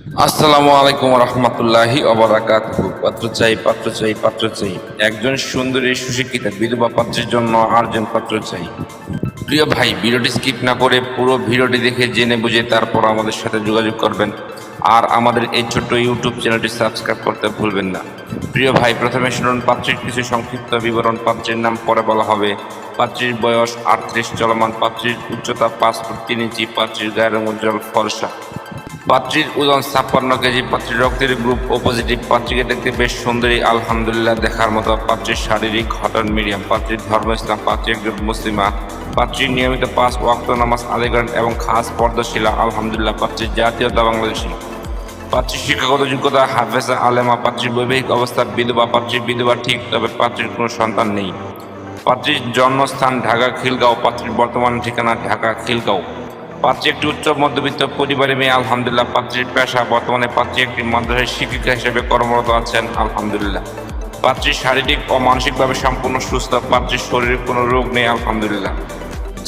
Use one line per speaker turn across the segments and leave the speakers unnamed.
আসসালামু আলাইকুম রহমতুল্লাহি অবরাকাত পাত্র চাই পাত্র চাই পাত্র চাই। একজন সুন্দরী, সুশিক্ষিতা বিধবা পাত্রের জন্য আটজন পাত্র চাই। প্রিয় ভাই, ভিডিওটি স্কিপ না করে পুরো ভিডিওটি দেখে জেনে বুঝে তারপর আমাদের সাথে যোগাযোগ করবেন। আর আমাদের এই ছোট্ট ইউটিউব চ্যানেলটি সাবস্ক্রাইব করতে ভুলবেন না। প্রিয় ভাই, প্রথমে শুনুন, পাত্রের কিছু সংক্ষিপ্ত বিবরণ। পাত্রের নাম পরে বলা হবে। পাত্রীর বয়স আটত্রিশ, চলমান পাত্রীর উচ্চতা পাঁচ ফুট তিন ইঞ্চি, পাত্রীর গায়ের উজ্জ্বল ফর্সা। পাত্রীর ওজন ছাপ্পান্ন কেজি, পাত্রীর রক্তের গ্রুপ ও পজিটিভ পাত্রীকে দেখতে বেশ সুন্দরী। আলহামদুলিল্লাহ, দেখার মতো পাত্রীর শারীরিক হটন মিডিয়াম। পাত্রীর ধর্ম ইসলাম পাত্রী একজন মুসলিমা। পাত্রীর নিয়মিত পাঁচ ওয়াক্ত নামাজ আদায় করেন এবং খাস পর্দশীলা। আলহামদুলিল্লাহ, পাত্রীর জাতীয়তা বাংলাদেশী। পাত্রীর শিক্ষাগত যোগ্যতা, হাফেজা, আলেমা, পাত্রীর বৈবাহিক অবস্থা, বিধবা, পাত্রীর বিধবা ঠিক, তবে পাত্রীর কোনো সন্তান নেই। পাত্রীর জন্মস্থান ঢাকা খিলগাঁও পাত্রীর বর্তমান ঠিকানা ঢাকা খিলগাঁও পাত্রী একটি উচ্চ মধ্যবিত্ত পরিবারের মেয়ে, আলহামদুলিল্লাহ। পাত্রীর পেশা বর্তমানে পাত্রী একটি মাদ্রাসায় শিক্ষিকা হিসেবে কর্মরত আছেন, আলহামদুলিল্লাহ। পাত্রী শারীরিক ও মানসিকভাবে সম্পূর্ণ সুস্থ, পাত্রীর শরীরে কোনো রোগ নেই, আলহামদুলিল্লাহ।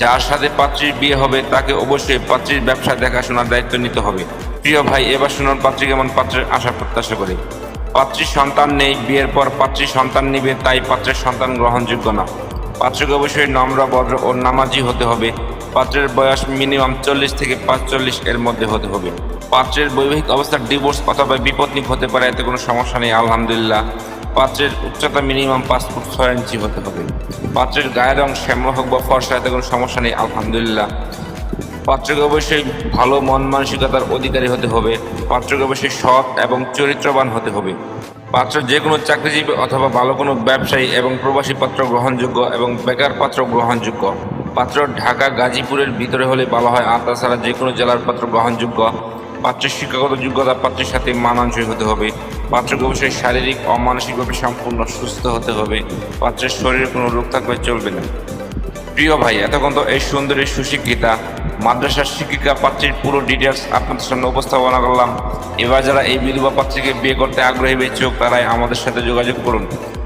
যার সাথে পাত্রীর বিয়ে হবে, তাকে অবশ্যই পাত্রীর ব্যবসা দেখাশোনার দায়িত্ব নিতে হবে। প্রিয় ভাই, এবার শুনুন পাত্রী কেমন পাত্রের আশা প্রত্যাশা করে। পাত্রীর সন্তান নেই, বিয়ের পর পাত্রী সন্তান নিবে, তাই পাত্রের সন্তান গ্রহণযোগ্য না। পাত্রকে অবশ্যই নম্র, ভদ্র ও নামাজি হতে হবে। পাত্রের বয়স মিনিমাম চল্লিশ থেকে পাঁচচল্লিশ এর মধ্যে হতে হবে। পাত্রের বৈবাহিক অবস্থার ডিভোর্স অথবা বিপত্নিক হতে পারে, এতে কোনো সমস্যা নেই, আলহামদুলিল্লাহ। পাত্রের উচ্চতা মিনিমাম পাঁচ ফুট ছয় ইঞ্চি হতে হবে। পাত্রের গায়ের রং শ্যামল হোক বা ফর্সা, এতে কোনো সমস্যা নেই, আলহামদুলিল্লাহ। পাত্রকে অবশ্যই ভালো মন মানসিকতার অধিকারী হতে হবে। পাত্রকে অবশ্যই সৎ এবং চরিত্রবান হতে হবে। পাত্র যে কোনো চাকরিজীবী অথবা ভালো কোনো ব্যবসায়ী এবং প্রবাসী পাত্র গ্রহণযোগ্য এবং বেকার পাত্র গ্রহণযোগ্য। পাত্র ঢাকা গাজীপুরের ভিতরে হলে ভালো হয়। আর তাছাড়া যে কোনো জেলার পাত্র গ্রহণযোগ্য। পাত্রের শিক্ষাগত যোগ্যতা পাত্রের সাথে মানানসই হতে হবে। পাত্রকে অবশ্যই শারীরিক ও মানসিকভাবে সম্পূর্ণ সুস্থ হতে হবে। পাত্রের শরীরে কোনো রোগ থাকলে চলবে না। প্রিয় ভাই, এতক্ষণ তো এই সুন্দরী সুশিক্ষিতা। মাদ্রাসার শিক্ষিকা পাত্রীর পুরো ডিটেলস আপনাদের সামনে উপস্থাপনা করলাম। এবার যারা এই বিধবা পাত্রীকে বিয়ে করতে আগ্রহী বেচুক তারাই আমাদের সাথে যোগাযোগ করুন।